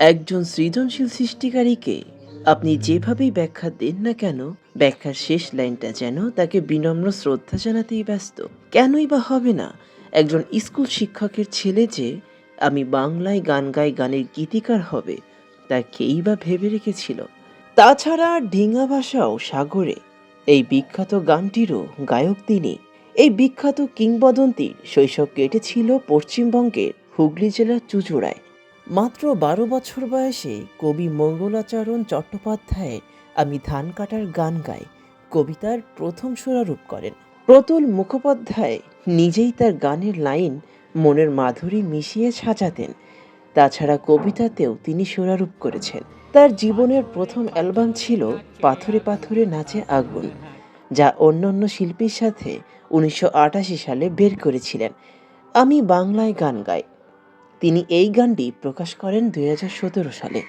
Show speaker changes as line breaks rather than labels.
একজন সৃজনশীল সৃষ্টিকারীকে আপনি যেভাবেই ব্যাখ্যা দেন না কেন, ব্যাখ্যার শেষ লাইনটা যেন তাকে বিনম্র শ্রদ্ধা জানাতেই ব্যস্ত। কেনই বা হবে না? একজন স্কুল শিক্ষকের ছেলে যে আমি বাংলায় গান গাই গানের গীতিকার হবে, তা কেই বা ভেবে রেখেছিল? তাছাড়া ডিঙা ভাষাও সাগরে। এই বিখ্যাত গানটিরও গায়ক তিনি। এই বিখ্যাত কিংবদন্তির শৈশব কেটেছিল পশ্চিমবঙ্গের হুগলি জেলার চুচুড়ায়। মাত্র বারো বছর বয়সে কবি মঙ্গলাচরণ চট্টোপাধ্যায় আমি ধান কাটার গান গাই। কবিতার প্রথম সুরারূপ করেন। প্রতুল মুখোপাধ্যায় নিজেই তার গানের লাইন মনের মাধুরী মিশিয়ে সাজাতেন। তাছাড়া কবিতাতেও তিনি সুরারূপ করেছেন। তার জীবনের প্রথম অ্যালবাম ছিল পাথরে পাথরে নাচে আগুন, যা অন্যান্য শিল্পীর সাথে উনিশশো আটাশি সালে বের করেছিলেন। আমি বাংলায় গান গাই। তিনি এই গানটি প্রকাশ করেন দু হাজার সতেরো সালে।